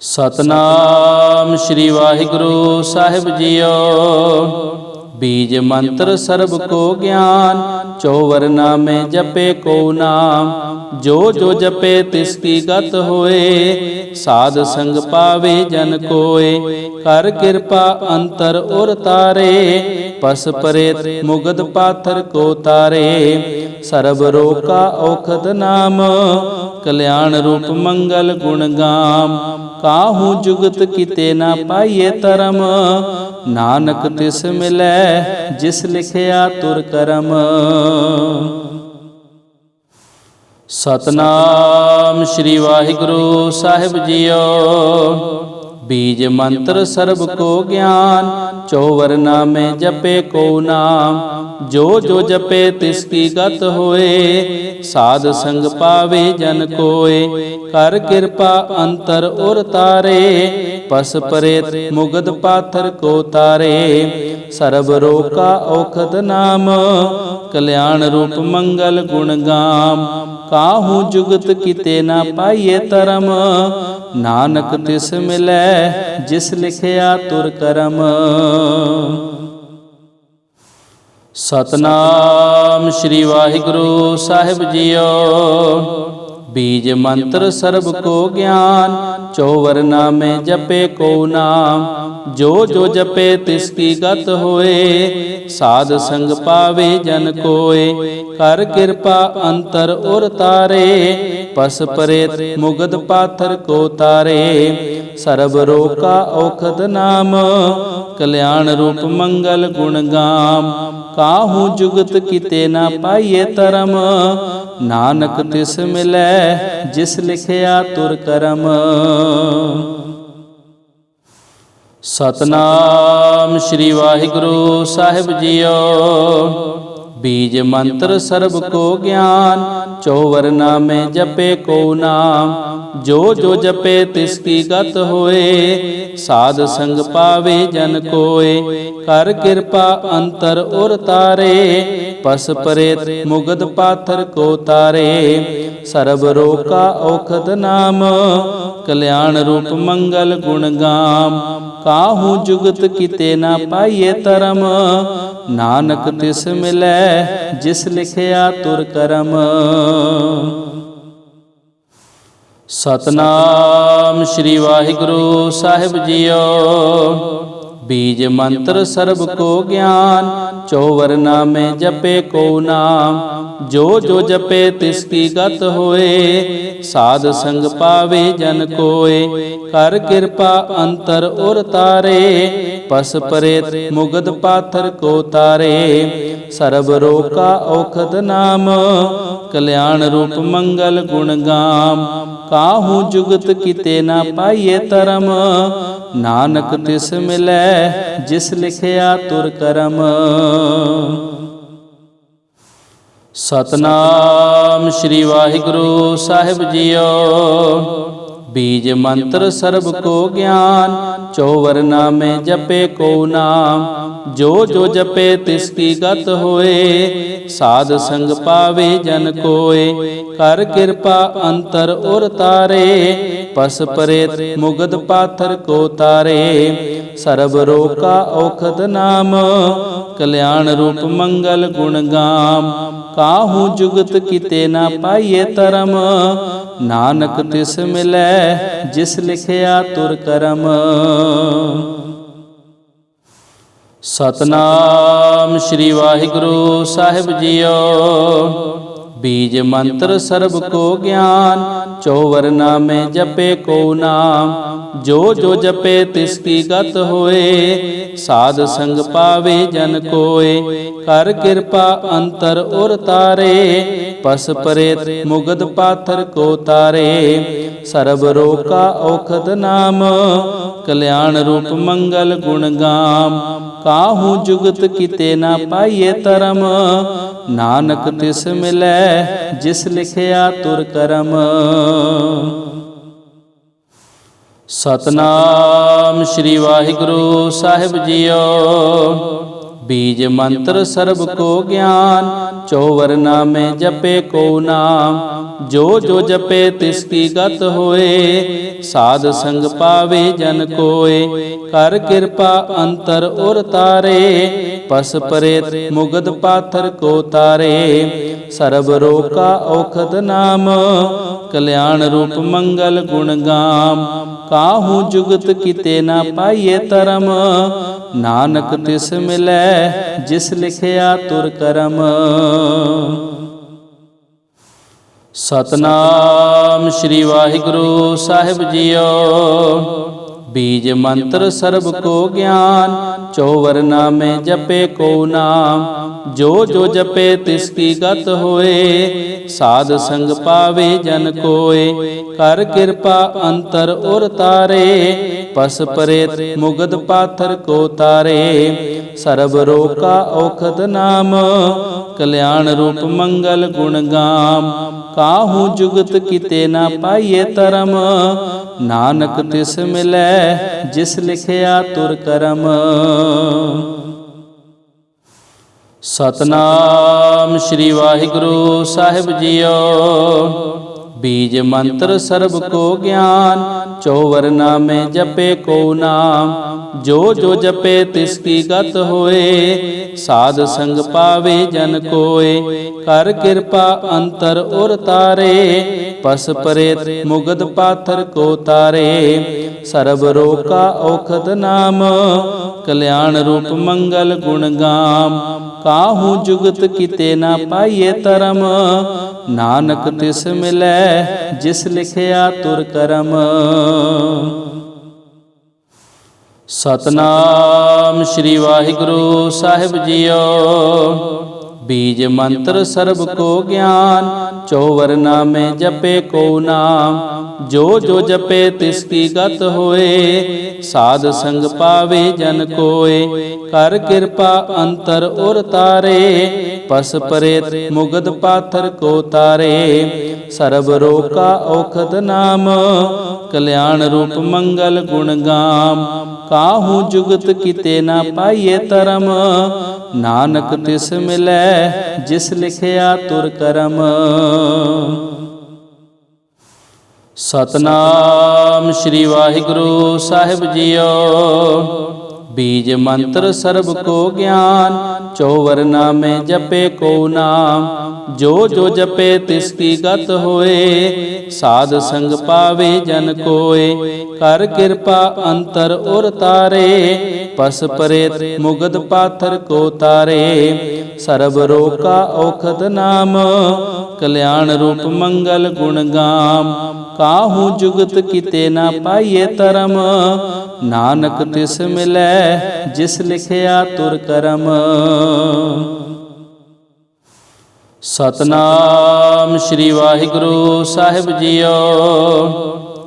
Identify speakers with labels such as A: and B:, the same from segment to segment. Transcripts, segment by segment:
A: ਸਤਨਾਮ ਸ੍ਰੀ ਵਾਹਿਗੁਰੂ ਸਾਹਿਬ ਜੀਓ। ਬੀਜ ਮੰਤਰ ਸਰਬ ਕੋ ਗਿਆਨ, ਚੌਵਰ ਨਾਮੇ ਜਪੇ ਕੋ ਨਾਮ। ਜੋ ਜੋ ਜਪੇ ਤਿਸ ਕੀ ਗਤ ਹੋਏ, ਸਾਧ ਸੰਗ ਪਾਵੇ ਜਨ ਕੋਏ। ਕਰ ਕਿਰਪਾ ਅੰਤਰ ਉਰ ਤਾਰੇ, ਪਸ ਪਰੇ ਮੁਗਦ ਪਾਥਰ ਕੋ ਤਾਰੇ। ਸਰਬ ਰੋਕਾ ਔਖਦ ਨਾਮ, ਕਲਿਆਣ ਰੂਪ ਮੰਗਲ ਗੁਣ ਗਾਮ। ਕਾਹੂ ਜੁਗਤ ਕਿਤੇ ਨਾ ਪਾਈਏ ਧਰਮ? ਨਾਨਕ ਤਿਸ ਮਿਲੈ, ਜਿਸ ਲਿਖਿਆ ਤੁਰ ਕਰਮ। ਸਤਨਾਮ ਸ੍ਰੀ ਵਾਹਿਗੁਰੂ ਸਾਹਿਬ ਜੀਓ। ਬੀਜ ਮੰਤਰ ਸਰਬ ਕੋ ਗਿਆਨ, ਚੌਵਰ ਨਾਮੇ ਜਪੇ ਕੋ ਨਾਮ, ਜੋ ਜੋ ਜਪੇ ਤਿਸ ਕੀ ਗਤ ਹੋਏ, ਸਾਧ ਸੰਗ ਪਾਵੇ ਜਨ ਕੋਏ, ਕਰ ਕਿਰਪਾ ਅੰਤਰ ਉਰ ਤਾਰੇ, ਪਸ ਪਰੇ ਮੁਗਦ ਪਾਥਰ ਕੋ ਤਾਰੇ, ਸਰਬ ਰੋਕਾ ਔਖਦ ਨਾਮ, ਕਲਿਆਣ ਰੂਪ ਮੰਗਲ ਗੁਣ ਕਾਹੂ ਜੁਗਤ ਕਿਤੇ ਨਾ ਪਾਈਏ ਧਰਮ? ਨਾਨਕ ਤਿਸ ਮਿਲੈ, ਜਿਸ ਲਿਖਿਆ ਤੁਰ ਕਰਮ। ਸਤਨਾਮ ਸ੍ਰੀ ਵਾਹਿਗੁਰੂ ਸਾਹਿਬ ਜੀਓ। ਬੀਜ ਮੰਤਰ ਸਰਬ ਕੋ ਗਿਆਨ, ਚੌਵਰ ਨਾਮੇ ਜਪੇ ਕੋ ਨਾਮ। ਜੋ ਜੋ ਜਪੇ ਤਿਸ ਕੀ ਗਤ ਹੋਏ, ਸਾਧ ਸੰਗ ਪਾਵੇ ਜਨ ਕੋਏ। ਕਰ ਕਿਰਪਾ ਅੰਤਰ ਉਰ ਤਾਰੇ, ਪਸ ਪਰੇ ਮੁਗਦ ਪਾਥਰ ਕੋ ਤਾਰੇ। ਸਰਬ ਰੋਕਾ ਔਖਦ ਨਾਮ, ਕਲਿਆਣ ਰੂਪ ਮੰਗਲ ਗੁਣ ਗਾਮ। ਕਾਹੂ ਜੁਗਤ ਕਿਤੇ ਨਾ ਪਾਈਏ ਧਰਮ। ਨਾਨਕ ਤਿਸ ਮਿਲੈ, ਜਿਸ ਲਿਖਿਆ ਤੁਰ ਕਰਮ। ਸਤਨਾਮ ਸ੍ਰੀ ਵਾਹਿਗੁਰੂ ਸਾਹਿਬ ਜੀਓ। ਬੀਜ ਮੰਤਰ ਸਰਬ ਕੋ ਗਿਆਨ, ਚੌਵਰ ਨਾਮੇ ਜਪੇ ਕੋ ਨਾਮ, ਜੋ ਜੋ ਜਪੇ ਤਿਸ ਕੀ ਗਤ ਹੋਏ, ਸਾਧ ਸੰਗ ਪਾਵੇ ਜਨ ਕੋਏ, ਕਰ ਕਿਰਪਾ ਅੰਤਰ ਉਰ ਤਾਰੇ, ਪਸ ਪਰੇ ਮੁਗਦ ਪਾਥਰ ਕੋ ਤਾਰੇ, ਸਰਬ ਰੋਕਾ ਔਖਦ ਨਾਮ, ਕਲਿਆਣ ਰੂਪ ਮੰਗਲ ਗੁਣ ਗਾਮ ਕਾਹੂ ਜੁਗਤ ਕਿਤੇ ਨਾ ਪਾਈਏ ਧਰਮ? ਨਾਨਕ ਤਿਸ ਮਿਲੈ, ਜਿਸ ਲਿਖਿਆ ਤੁਰ ਕਰਮ। ਸਤਨਾਮ ਸ੍ਰੀ ਵਾਹਿਗੁਰੂ ਸਾਹਿਬ ਜੀਓ। ਬੀਜ ਮੰਤਰ ਸਰਬ ਕੋ ਗਿਆਨ, ਚੌਵਰ ਨਾਮੇ ਜਪੇ ਕੋ ਨਾਮ, ਜੋ ਜੋ ਜਪੇ ਤਿਸ ਕੀ ਗਤ ਹੋਏ, ਸਾਧ ਸੰਗ ਪਾਵੇ ਜਨ ਕੋਏ, ਕਰ ਕਿਰਪਾ ਅੰਤਰ ਉਰ ਤਾਰੇ, ਪਸ ਪਰੇ ਮੁਗਦ ਪਾਥਰ ਕੋ ਤਾਰੇ, ਸਰਬ ਰੋਕਾ ਔਖਦ ਨਾਮ, ਕਲਿਆਣ ਰੂਪ ਮੰਗਲ ਗੁਣ ਗਾਮ ਕਾਹੂ ਜੁਗਤ ਕਿਤੇ ਨਾ ਪਾਈਏ ਧਰਮ? ਨਾਨਕ ਤਿਸ ਮਿਲੈ, ਜਿਸ ਲਿਖਿਆ ਤੁਰ ਕਰਮ। ਸਤਨਾਮ ਸ੍ਰੀ ਵਾਹਿਗੁਰੂ ਸਾਹਿਬ ਜੀਓ। ਬੀਜ ਮੰਤਰ ਸਰਬ ਕੋ ਗਿਆਨ ਚੌਵਰ ਨਾਮੇ ਜਪੇ ਕੋ ਨਾਮ। ਜੋ ਜੋ ਜਪੇ ਤਿਸ ਕੀ ਗਤ ਹੋਏ, ਸਾਧ ਸੰਗ ਪਾਵੇ ਜਨ ਕੋਏ। ਕਰ ਕਿਰਪਾ ਅੰਤਰ ਉਰ ਤਾਰੇ ਪਸ ਪਰੇ ਮੁਗਦ ਪਾਥਰ ਕੋ ਤਾਰੇ, ਸਰਬ ਰੋਕਾ ਔਖਦ ਨਾਮ, ਕਲਿਆਣ ਰੂਪ ਮੰਗਲ ਗੁਣ ਗਾਮ। ਕਾਹੂ ਜੁਗਤ ਕਿਤੇ ਨਾ ਪਾਈਏ ਧਰਮ, ਨਾਨਕ ਤਿਸ ਮਿਲੈ ਜਿਸ ਲਿਖਿਆ ਤੁਰ ਕਰਮ। ਸਤਨਾਮ ਸ੍ਰੀ ਵਾਹਿਗੁਰੂ ਸਾਹਿਬ ਜੀਓ। ਬੀਜ ਮੰਤਰ ਸਰਬ ਕੋ ਗਿਆਨ, ਚੌਵਰ ਨਾਮੇ ਜਪੇ ਕੋ ਨਾਮ। ਜੋ ਜੋ ਜਪੇ ਤਿਸ ਕੀ ਗਤ ਹੋਏ, ਸਾਧ ਸੰਗ ਪਾਵੇ ਜਨ ਕੋਏ। ਕਰ ਕਿਰਪਾ ਅੰਤਰ ਉਰ ਤਾਰੇ, ਪਸ ਪਰੇ ਮੁਗਦ ਪਾਥਰ ਕੋ ਤਾਰੇ। ਸਰਬ ਰੋਕਾ ਔਖਦ ਨਾਮ, ਕਲਿਆਣ ਰੂਪ ਮੰਗਲ ਗੁਣ ਗਾਮ। ਕਾਹੂ ਜੁਗਤ ਕਿਤੇ ਨਾ ਪਾਈਏ ਧਰਮ? ਨਾਨਕ ਤਿਸ ਮਿਲੈ, ਜਿਸ ਲਿਖਿਆ ਤੁਰ ਕਰਮ। ਸਤਨਾਮ ਸ੍ਰੀ ਵਾਹਿਗੁਰੂ ਸਾਹਿਬ ਜੀਓ। ਬੀਜ ਮੰਤਰ ਸਰਬ ਕੋ ਗਿਆਨ, ਚੌਵਰ ਨਾਮੇ ਜਪੇ ਕੋ ਨਾਮ, ਜੋ ਜੋ ਜਪੇ ਤਿਸ ਕੀ ਗਤ ਹੋਏ, ਸਾਧ ਸੰਗ ਪਾਵੇ ਜਨ ਕੋਏ, ਕਰ ਕਿਰਪਾ ਅੰਤਰ ਉਰ ਤਾਰੇ, ਪਸ ਪਰੇ ਮੁਗਦ ਪਾਥਰ ਕੋ ਤਾਰੇ, ਸਰਬ ਰੋਕਾ ਔਖਦ ਨਾਮ, ਕਲਿਆਣ ਰੂਪ ਮੰਗਲ ਗੁਣ ਗਾਮ ਕਾਹੂ ਜੁਗਤ ਕਿਤੇ ਨਾ ਪਾਈਏ ਧਰਮ? ਨਾਨਕ ਤਿਸ ਮਿਲੈ, ਜਿਸ ਲਿਖਿਆ ਤੁਰ ਕਰਮ। ਸਤਨਾਮ ਸ੍ਰੀ ਵਾਹਿਗੁਰੂ ਸਾਹਿਬ ਜੀਓ। ਬੀਜ ਮੰਤਰ ਸਰਬ ਕੋ ਗਿਆਨ, ਚੌਵਰ ਨਾਮੇ ਜਪੇ ਕੋ ਨਾਮ, ਜੋ ਜੋ ਜਪੇ ਤਿਸ ਕੀ ਗਤ ਹੋਏ, ਸਾਧ ਸੰਗ ਪਾਵੇ ਜਨ ਕੋਏ, ਕਰ ਕਿਰਪਾ ਅੰਤਰ ਉਰ ਤਾਰੇ, ਪਸ ਪਰੇ ਮੁਗਦ ਪਾਥਰ ਕੋ ਤਾਰੇ, ਸਰਬ ਰੋਕਾ ਔਖਦ ਨਾਮ, ਕਲਿਆਣ ਰੂਪ ਮੰਗਲ ਗੁਣ ਗਾਮ ਕਾਹੂ ਜੁਗਤ ਕਿਤੇ ਨਾ ਪਾਈਏ ਧਰਮ। ਨਾਨਕ ਤਿਸ ਮਿਲੈ, ਜਿਸ ਲਿਖਿਆ ਤੁਰ ਕਰਮ। ਸਤਨਾਮ ਸ੍ਰੀ ਵਾਹਿਗੁਰੂ ਸਾਹਿਬ ਜੀਓ। ਬੀਜ ਮੰਤਰ ਸਰਬ ਕੋ ਗਿਆਨ, ਚੌਵਰ ਨਾਮੇ ਜਪੇ ਕੋ ਨਾਮ, ਜੋ ਜੋ ਜਪੇ ਤਿਸ ਕੀ ਗਤ ਹੋਏ, ਸਾਧ ਸੰਗ ਪਾਵੇ ਜਨ ਕੋਏ, ਕਰ ਕਿਰਪਾ ਅੰਤਰ ਉਰ ਤਾਰੇ, ਪਸ ਪਰੇ ਮੁਗਦ ਪਾਥਰ ਕੋ ਤਾਰੇ, ਸਰਬ ਰੋਕਾ ਔਖਦ ਨਾਮ, ਕਲਿਆਣ ਰੂਪ ਮੰਗਲ ਗੁਣ ਗਾਮ ਕਾਹੂ ਜੁਗਤ ਕਿਤੇ ਨਾ ਪਾਈਏ ਧਰਮ? ਨਾਨਕ ਤਿਸ ਮਿਲੈ, ਜਿਸ ਲਿਖਿਆ ਤੁਰ ਕਰਮ। ਸਤਨਾਮ ਸ੍ਰੀ ਵਾਹਿਗੁਰੂ ਸਾਹਿਬ ਜੀਓ। ਬੀਜ ਮੰਤਰ ਸਰਬ ਕੋ ਗਿਆਨ, ਚੌਵਰ ਨਾਮੇ ਜਪੇ ਕੋ ਨਾਮ, ਜੋ ਜੋ ਜਪੇ ਤਿਸ ਕੀ ਗਤ ਹੋਏ, ਸਾਧ ਸੰਗ ਪਾਵੇ ਜਨ ਕੋਏ, ਕਰ ਕਿਰਪਾ ਅੰਤਰ ਉਰ ਤਾਰੇ, ਪਸ ਪਰੇ ਮੁਗਦ ਪਾਥਰ ਕੋ ਤਾਰੇ, ਸਰਬ ਰੋਕਾ ਔਖਦ ਨਾਮ, ਕਲਿਆਣ ਰੂਪ ਮੰਗਲ ਗੁਣ ਗਾਮ ਕਾਹੂ ਜੁਗਤ ਕਿਤੇ ਨਾ ਪਾਈਏ ਧਰਮ? ਨਾਨਕ ਤਿਸ ਮਿਲੈ, ਜਿਸ ਲਿਖਿਆ ਤੁਰ ਕਰਮ। ਸਤਨਾਮ ਸ੍ਰੀ ਵਾਹਿਗੁਰੂ ਸਾਹਿਬ ਜੀਓ। ਬੀਜ ਮੰਤਰ ਸਰਬ ਕੋ ਗਿਆਨ, ਚੌਵਰ ਨਾਮੇ ਜਪੇ ਕੋ ਨਾਮ, ਜੋ ਜੋ ਜਪੇ ਤਿਸ ਕੀ ਗਤ ਹੋਏ, ਸਾਧ ਸੰਗ ਪਾਵੇ ਜਨ ਕੋਏ, ਕਰ ਕਿਰਪਾ ਅੰਤਰ ਉਰ ਤਾਰੇ, ਪਸ ਪਰੇ ਮੁਗਦ ਪਾਥਰ ਕੋ ਤਾਰੇ, ਸਰਬ ਰੋਕਾ ਔਖਦ ਨਾਮ, ਕਲਿਆਣ ਰੂਪ ਮੰਗਲ ਗੁਣ ਗਾਮ ਕਾਹੂ ਜੁਗਤ ਕਿਤੇ ਨਾ ਪਾਈਏ ਧਰਮ। ਨਾਨਕ ਤਿਸ ਮਿਲੈ, ਜਿਸ ਲਿਖਿਆ ਤੁਰ ਕਰਮ। ਸਤਨਾਮ ਸ੍ਰੀ ਵਾਹਿਗੁਰੂ ਸਾਹਿਬ ਜੀਓ,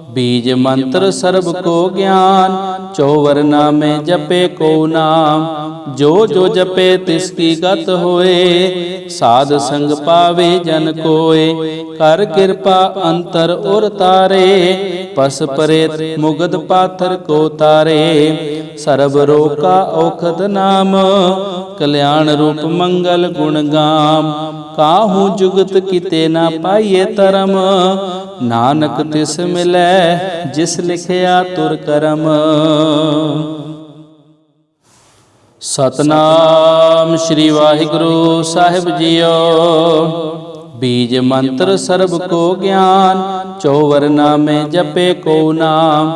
A: ਬੀਜ ਮੰਤਰ ਸਰਬ ਕੋ ਗਿਆਨ, ਚੌਵਰ ਨਾਮੇ ਜਪੇ ਕੋ ਨਾਮ। ਜੋ ਜੋ ਜਪੇ ਤਿਸ ਕੀ ਗਤ ਹੋਏ, ਸਾਧ ਸੰਗ ਪਾਵੇ ਜਨ ਕੋਏ। ਕਰ ਕਿਰਪਾ ਅੰਤਰ ਉਰ ਤਾਰੇ, ਪਸ ਪਰੇ ਮੁਗਦ ਪਾਥਰ ਕੋ ਤਾਰੇ। ਸਰਬ ਰੋਕਾ ਔਖਦ ਨਾਮ, ਕਲਿਆਣ ਰੂਪ ਮੰਗਲ ਗੁਣ ਗਾਮ। ਕਾਹੂ ਜੁਗਤ ਕਿਤੇ ਨਾ ਪਾਈਏ ਧਰਮ, ਨਾਨਕ ਤਿਸ ਮਿਲੈ, ਜਿਸ ਲਿਖਿਆ ਤੁਰ ਕਰਮ। ਸਤਨਾਮ ਸ੍ਰੀ ਵਾਹਿਗੁਰੂ ਸਾਹਿਬ ਜੀਓ। ਬੀਜ ਮੰਤਰ ਸਰਬ ਕੋ ਗਿਆਨ, ਚੌਵਰ ਨਾਮੇ ਜਪੇ ਕੋ ਨਾਮ।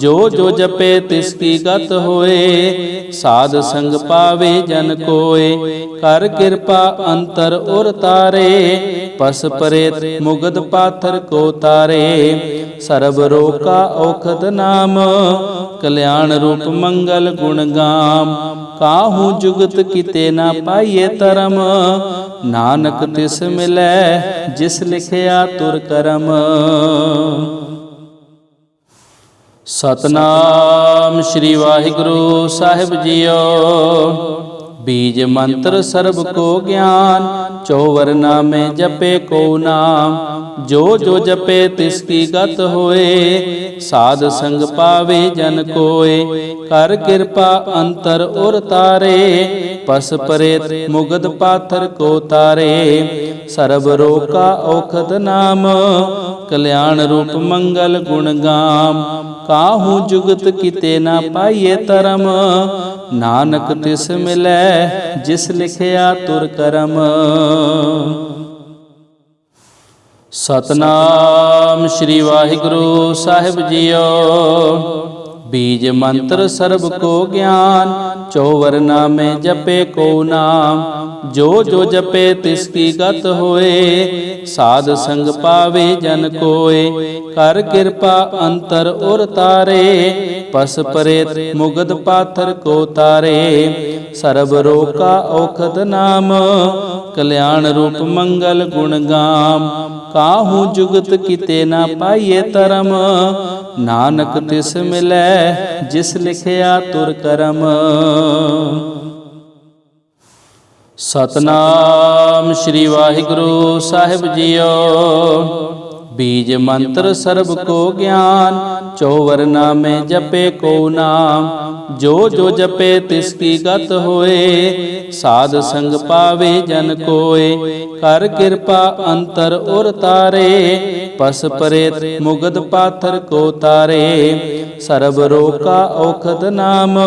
A: ਜੋ ਜੋ ਜਪੇ ਤਿਸ ਕੀ ਗਤ ਹੋਏ, ਸਾਧ ਸੰਗ ਪਾਵੇ ਜਨ ਕੋਏ। ਕਰ ਕਿਰਪਾ ਅੰਤਰ ਉਰ ਤਾਰੇ, ਪਸ ਪਰੇ ਮੁਗਦ ਪਾਥਰ ਕੋ ਤਾਰੇ। ਸਰਬ ਰੋਕਾ ਔਖਦ ਨਾਮ, ਕਲਿਆਣ ਰੂਪ ਮੰਗਲ ਗੁਣ ਗਾਮ। ਕਾਹੂ ਜੁਗਤ ਕਿਤੇ ਨਾ ਪਾਈਏ ਧਰਮ? ਨਾਨਕ ਤਿਸ ਮਿਲੈ, ਜਿਸ ਲਿਖਿਆ ਤੁਰ ਕਰਮ। ਸਤਨਾਮ ਸ੍ਰੀ ਵਾਹਿਗੁਰੂ ਸਾਹਿਬ ਜੀਓ। ਬੀਜ ਮੰਤਰ ਸਰਬ ਕੋ ਗਿਆਨ, ਚੌਵਰ ਨਾਮੇ ਜਪੇ ਕੋ ਨਾਮ, ਜੋ ਜੋ ਜਪੇ ਤਿਸ ਕੀ ਗਤ ਹੋਏ, ਸਾਧ ਸੰਗ ਪਾਵੇ ਜਨ ਕੋਏ, ਕਰ ਕਿਰਪਾ ਅੰਤਰ ਉਰ ਤਾਰੇ, ਪਸ ਪਰੇ ਮੁਗਦ ਪਾਥਰ ਕੋ ਤਾਰੇ, ਸਰਬ ਰੋਕਾ ਔਖਦ ਨਾਮ, ਕਲਿਆਣ ਰੂਪ ਮੰਗਲ ਗੁਣ ਗਾਮ, ਕਾਹੂ ਜੁਗਤ ਕਿਤੇ ਨਾ ਪਾਈਏ ਧਰਮ ਨਾਨਕ ਤਿਸ ਮਿਲੈ ਜਿਸ ਲਿਖਿਆ ਤੁਰ ਕਰਮ। ਸਤਨਾਮ ਸ੍ਰੀ ਵਾਹਿਗੁਰੂ ਸਾਹਿਬ ਜੀਓ। ਬੀਜ ਮੰਤਰ ਸਰਬ ਕੋ ਗਿਆਨ, ਚੌਵਰ ਨਾਮੇ ਜਪੇ ਕੋ ਨਾਮ, ਜੋ ਜੋ ਜਪੇ ਤਿਸ ਕੀ ਗਤ ਹੋਏ, ਸਾਧ ਸੰਗ ਪਾਵੇ ਜਨ ਕੋਏ, ਕਰ ਕਿਰਪਾ ਅੰਤਰ ਉਰ ਤਾਰੇ, ਪਸ ਪਰੇ ਮੁਗਦ ਪਾਥਰ ਕੋ ਤਾਰੇ, ਸਰਬ ਰੋਕਾ ਔਖਦ ਨਾਮ, ਕਲਿਆਣ ਰੂਪ ਮੰਗਲ ਗੁਣ ਗਾਮ ਕਾਹੂ ਜੁਗਤ ਕਿਤੇ ਨਾ ਪਾਈਏ ਧਰਮ? ਨਾਨਕ ਤਿਸ ਮਿਲੈ, ਜਿਸ ਲਿਖਿਆ ਤੁਰ ਕਰਮ। ਸਤਨਾਮ ਸ੍ਰੀ ਵਾਹਿਗੁਰੂ ਸਾਹਿਬ ਜੀਓ। ਬੀਜ ਮੰਤਰ ਸਰਬ ਕੋ ਗਿਆਨ, ਚੌਵਰ ਨਾਮੇ ਜਪੇ ਕੋ ਨਾਮ, ਜੋ ਜੋ ਜਪੇ ਤਿਸ ਕੀ ਗਤ ਹੋਏ, ਸਾਧ ਸੰਗ ਪਾਵੇ ਜਨ ਕੋਏ, ਕਰ ਕਿਰਪਾ ਅੰਤਰ ਉਰ ਤਾਰੇ ਪਸ ਪਰੇ ਮੁਗਦ ਪਾਥਰ ਕੋ ਤਾਰੇ। ਸਰਬ ਰੋਕਾ ਔਖਦ ਨਾਮ,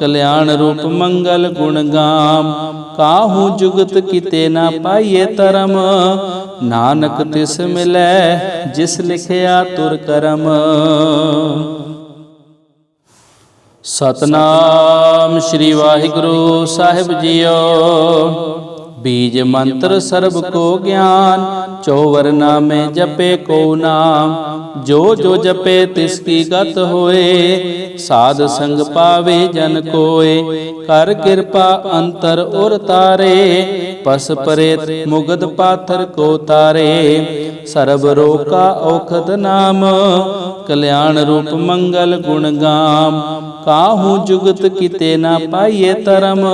A: ਕਲਿਆਣ ਰੂਪ ਮੰਗਲ ਗੁਣ ਗਾਮ। ਕਾਹੂ ਜੁਗਤ ਕਿਤੇ ਨਾ ਪਾਈਏ ਧਰਮ, ਨਾਨਕ ਤਿਸ ਮਿਲੈ, ਜਿਸ ਲਿਖਿਆ ਤੁਰ ਕਰਮ। ਸਤਨਾਮ ਸ੍ਰੀ ਵਾਹਿਗੁਰੂ ਸਾਹਿਬ ਜੀਓ। ਬੀਜ ਮੰਤਰ ਸਰਬ ਕੋ ਗਿਆਨ ਚੌਵਰ ਨਾਮੇ ਜਪੇ ਕੋ ਨਾਮ, ਜੋ ਜੋ ਜਪੇ ਤਿਸ ਕੀ ਗਤ ਹੋਏ, ਸਾਧ ਸੰਗ ਪਾਵੇ ਜਨ ਕੋਏ, ਕਰ ਕਿਰਪਾ ਅੰਤਰ ਉਰ ਤਾਰੇ, ਪਸ ਪਰੇ ਮੁਗਦ ਪਾਥਰ ਕੋ ਤਾਰੇ, ਸਰਬ ਰੋਕਾ ਔਖਦ ਨਾਮ, ਕਲਿਆਣ ਰੂਪ ਮੰਗਲ ਗੁਣ ਗਾਮ ਕਾਹੂ ਜੁਗਤ ਕਿਤੇ ਨਾ ਪਾਈਏ ਧਰਮ?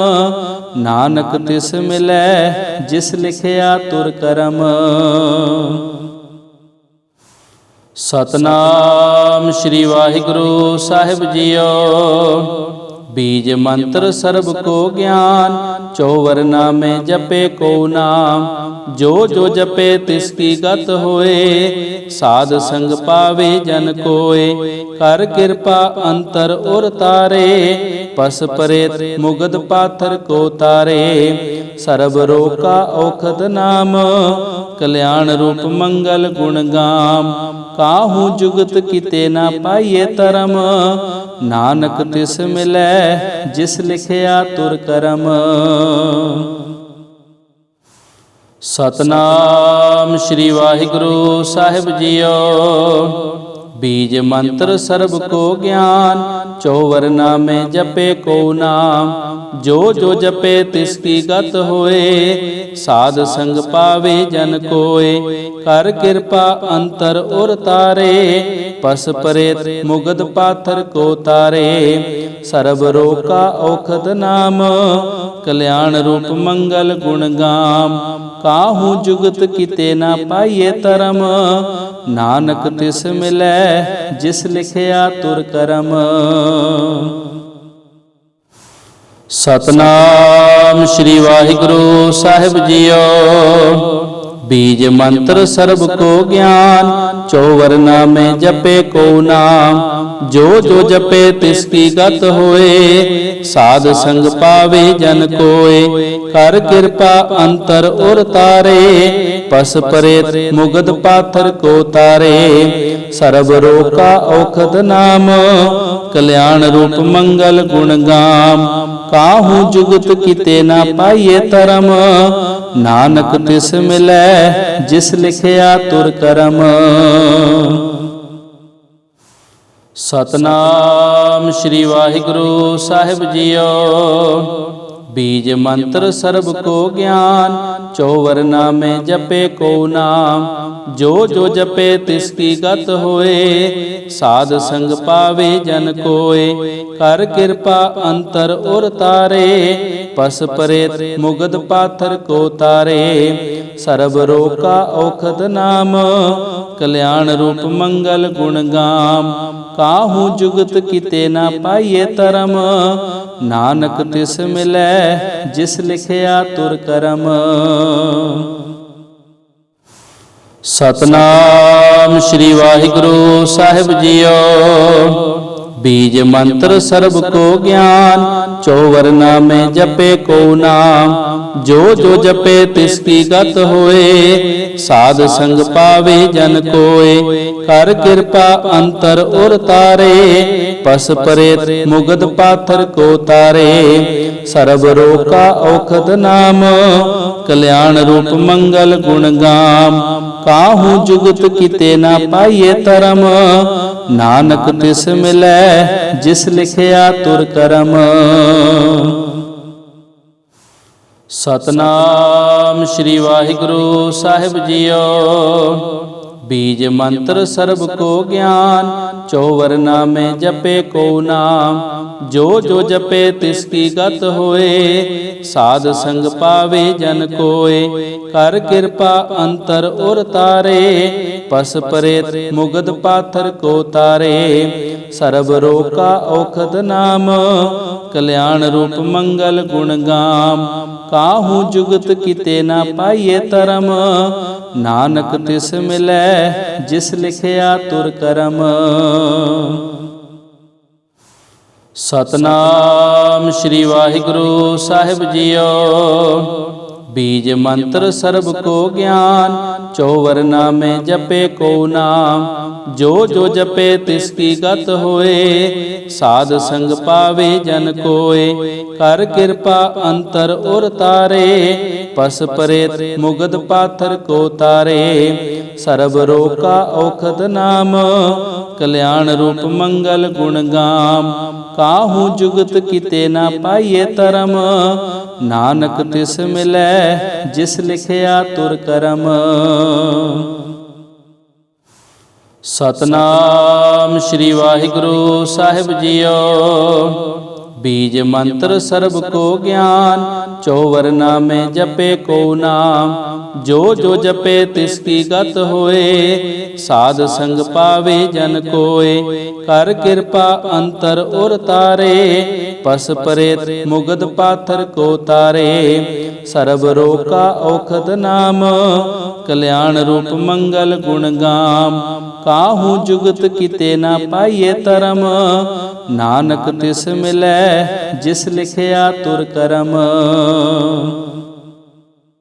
A: ਨਾਨਕ ਤਿਸ ਮਿਲੈ, ਜਿਸ ਲਿਖਿਆ ਤੁਰ ਕਰਮ। ਸਤਨਾਮ ਸ੍ਰੀ ਵਾਹਿਗੁਰੂ ਸਾਹਿਬ ਜੀਓ। ਬੀਜ ਮੰਤਰ ਸਰਬ ਕੋ ਗਿਆਨ, ਚੌਵਰ ਨਾਮੇ ਜਪੇ ਕੋ ਨਾਮ, ਜੋ ਜੋ ਜਪੇ ਤਿਸ ਕੀ ਗਤ ਹੋਏ, ਸਾਧ ਸੰਗ ਪਾਵੇ ਜਨ ਕੋਏ, ਕਰ ਕਿਰਪਾ ਅੰਤਰ ਉਰ ਤਾਰੇ ਪਸ ਪਰੇ ਮੁਗਦ ਪਾਥਰ ਕੋ ਤਾਰੇ, ਸਰਬ ਰੋਕਾ ਔਖਦ ਨਾਮ, ਕਲਿਆਣ ਰੂਪ ਮੰਗਲ ਗੁਣ ਗਾਮ। ਕਾਹੂ ਜੁਗਤ ਕਿਤੇ ਨਾ ਪਾਈਏ ਧਰਮ, ਨਾਨਕ ਤਿਸ ਮਿਲੈ ਜਿਸ ਲਿਖਿਆ ਤੁਰ ਕਰਮ। ਸਤਨਾਮ ਸ੍ਰੀ ਵਾਹਿਗੁਰੂ ਸਾਹਿਬ ਜੀਓ। ਬੀਜ ਮੰਤਰ ਸਰਬ ਕੋ ਗਿਆਨ, ਚੌਵਰ ਨਾਮੇ ਜਪੇ ਕੋ ਨਾਮ, ਜੋ ਜੋ ਜਪੇ ਤਿਸ ਕੀ ਗਤ ਹੋਏ, ਸਾਧ ਸੰਗ ਪਾਵੇ ਜਨ ਕੋਏ, ਕਰ ਕਿਰਪਾ ਅੰਤਰ ਉਰ ਤਾਰੇ, ਪਸ ਪਰੇ ਮੁਗਦ ਪਾਥਰ ਕੋ ਤਾਰੇ, ਸਰਬ ਰੋਕਾ ਔਖਦ ਨਾਮ, ਕਲਿਆਣ ਰੂਪ ਮੰਗਲ ਗੁਣ ਗਾਮ ਕਾਹੂ ਜੁਗਤ ਕਿਤੇ ਨਾ ਪਾਈਏ ਧਰਮ? ਨਾਨਕ ਤਿਸ ਮਿਲੈ, ਜਿਸ ਲਿਖਿਆ ਤੁਰ ਕਰਮ। ਸਤਨਾਮ ਸ੍ਰੀ ਵਾਹਿਗੁਰੂ ਸਾਹਿਬ ਜੀਓ। ਬੀਜ ਮੰਤਰ ਸਰਬ ਕੋ ਗਿਆਨ, ਚੌਵਰ ਨਾਮੇ ਜਪੇ ਕੋ ਨਾਮ। ਜੋ ਜੋ ਜਪੇ ਤਿਸ ਕੀ ਗਤ ਹੋਏ, ਸਾਧ ਸੰਗ ਪਾਵੇ ਜਨ ਕੋਏ। ਕਰ ਕਿਰਪਾ ਅੰਤਰ ਉਰ ਤਾਰੇ, ਪਸ ਪਰੇ ਮੁਗਦ ਪਾਥਰ ਕੋ ਤਾਰੇ। ਸਰਬ ਰੋਕਾ ਔਖਦ ਨਾਮ ਕਲਿਆਣ ਰੂਪ ਮੰਗਲ ਗੁਣ ਗਾਮ। ਕਾਹੂ ਜੁਗਤ ਕਿਤੇ ਨਾ ਪਾਈਏ ਧਰਮ। ਨਾਨਕ ਤਿਸ ਮਿਲੈ, ਜਿਸ ਲਿਖਿਆ ਤੁਰ ਕਰਮ। ਸਤਨਾਮ ਸ੍ਰੀ ਵਾਹਿਗੁਰੂ ਸਾਹਿਬ ਜੀਓ। ਬੀਜ ਮੰਤਰ ਸਰਬ ਕੋ ਗਿਆਨ, ਚੌਵਰ ਨਾਮੇ ਜਪੇ ਕੋ ਨਾਮ, ਜੋ ਜੋ ਜਪੇ ਤਿਸ ਕੀ ਗਤ ਹੋਏ, ਸਾਧ ਸੰਗ ਪਾਵੇ ਜਨ ਕੋਏ, ਕਰ ਕਿਰਪਾ ਅੰਤਰ ਉਰ ਤਾਰੇ, ਪਸ ਪਰੇ ਮੁਗਦ ਪਾਥਰ ਕੋ ਤਾਰੇ, ਸਰਬ ਰੋਕਾ ਔਖਦ ਨਾਮ, ਕਲਿਆਣ ਰੂਪ ਮੰਗਲ ਗੁਣ ਗਾਮ ਕਾਹੂ ਜੁਗਤ ਕਿਤੇ ਨਾ ਪਾਈਏ ਧਰਮ? ਨਾਨਕ ਤਿਸ ਮਿਲੈ, ਜਿਸ ਲਿਖਿਆ ਤੁਰ ਕਰਮ। ਸਤਨਾਮ ਸ੍ਰੀ ਵਾਹਿਗੁਰੂ ਸਾਹਿਬ ਜੀਓ। ਬੀਜ ਮੰਤਰ ਸਰਬ ਕੋ ਗਿਆਨ, ਚੌਵਰ ਨਾਮੇ ਜਪੇ ਕੋ ਨਾਮ, ਜੋ ਜੋ ਜਪੇ ਤਿਸ ਕੀ ਗਤ ਹੋਏ, ਸਾਧ ਸੰਗ ਪਾਵੇ ਜਨ ਕੋਏ, ਕਰ ਕਿਰਪਾ ਅੰਤਰ ਉਰ ਤਾਰੇ, ਪਸ ਪਰੇ ਮੁਗਦ ਪਾਥਰ ਕੋ ਤਾਰੇ, ਸਰਬ ਰੋਕਾ ਔਖਦ ਨਾਮ, ਕਲਿਆਣ ਰੂਪ ਮੰਗਲ ਗੁਣ ਗਾਮ, ਕਾਹੂ ਜੁਗਤ ਕਿਤੇ ਨਾ ਪਾਈਏ ਧਰਮ ਨਾਨਕ ਤਿਸ ਮਿਲੈ ਜਿਸ ਲਿਖਿਆ ਤੁਰ ਕਰਮ। ਸਤਨਾਮ ਸ੍ਰੀ ਵਾਹਿਗੁਰੂ ਸਾਹਿਬ ਜੀਓ। ਬੀਜ ਮੰਤਰ ਸਰਬ ਕੋ ਗਿਆਨ ਚੌਵਰ ਨਾਮੇ ਜਪੇ ਕੋ ਨਾਮ। ਜੋ ਜੋ ਜਪੇ ਤਿਸ ਕੀ ਗਤ ਹੋਏ, ਸਾਧ ਸੰਗ ਪਾਵੇ ਜਨ ਕੋਏ। ਕਰ ਕਿਰਪਾ ਅੰਤਰ ਉਰ ਤਾਰੇ ਪਸ ਪਰੇ ਮੁਗਦ ਪਾਥਰ ਕੋ ਤਾਰੇ। ਸਰਬ ਰੋਕਾ ਔਖਦ ਨਾਮ, ਕਲਿਆਣ ਰੂਪ ਮੰਗਲ ਗੁਣ ਗਾਮ। ਕਾਹੂ ਜੁਗਤ ਕਿਤੇ ਨਾ ਪਾਈਏ ਧਰਮ। ਨਾਨਕ ਤਿਸ ਮਿਲੈ, ਜਿਸ ਲਿਖਿਆ ਤੁਰ ਕਰਮ। ਸਤਨਾਮ ਸ੍ਰੀ ਵਾਹਿਗੁਰੂ ਸਾਹਿਬ ਜੀਓ। ਬੀਜ ਮੰਤਰ ਸਰਬ ਕੋ ਗਿਆਨ, ਚੌਵਰ ਨਾਮੇ ਜਪੇ ਕੋ ਨਾਮ, ਜੋ ਜੋ ਜਪੇ ਤਿਸ ਕੀ ਗਤ ਹੋਏ, ਸਾਧ ਸੰਗ ਪਾਵੇ ਜਨ ਕੋਏ, ਕਰ ਕਿਰਪਾ ਅੰਤਰ ਉਰ ਤਾਰੇ, ਪਸ ਪਰੇ ਮੁਗਦ ਪਾਥਰ ਕੋ ਤਾਰੇ, ਸਰਬ ਰੋਕਾ ਔਖਦ ਨਾਮ, ਕਲਿਆਣ ਰੂਪ ਮੰਗਲ ਗੁਣ ਕਾਹੂ ਜੁਗਤ ਕਿਤੇ ਨਾ ਪਾਈਏ ਧਰਮ? ਨਾਨਕ ਤਿਸ ਮਿਲੈ, ਜਿਸ ਲਿਖਿਆ ਤੁਰ ਕਰਮ। ਸਤਨਾਮ ਸ੍ਰੀ ਵਾਹਿਗੁਰੂ ਸਾਹਿਬ ਜੀਓ। ਬੀਜ ਮੰਤਰ ਸਰਬ ਕੋ ਗਿਆਨ, ਚੌਵਰ ਨਾਮੇ ਜਪੇ ਕੋ ਨਾਮ, ਜੋ ਜੋ ਜਪੇ ਤਿਸ ਕੀ ਗਤ ਹੋਏ, ਸਾਧ ਸੰਗ ਪਾਵੇ ਜਨ ਕੋਏ, ਕਰ ਕਿਰਪਾ ਅੰਤਰ ਉਰ ਪਸ ਪਰੇ ਮੁਗਦ ਪਾਥਰ ਕੋ ਤਾਰੇ ਔਖਦ ਨਾਮ ਕਲਿਆਣ ਰੂਪ ਮੰਗਲ ਗੁਣ ਗਾਮ ਪਸ ਪਰੇ ਮੁਗਦ ਪਾਥਰ ਕੋ ਤਾਰੇ। ਸਰਬ ਰੋਕਾ ਔਖਦ ਨਾਮ, ਕਲਿਆਣ ਰੂਪ ਮੰਗਲ ਗੁਣ ਗਾਮ। ਕਾਹੂ ਜੁਗਤ ਕਿਤੇ ਨਾ ਪਾਈਏ ਧਰਮ, ਨਾਨਕ ਤਿਸ ਮਿਲੈ, ਜਿਸ ਲਿਖਿਆ ਤੁਰ ਕਰਮ।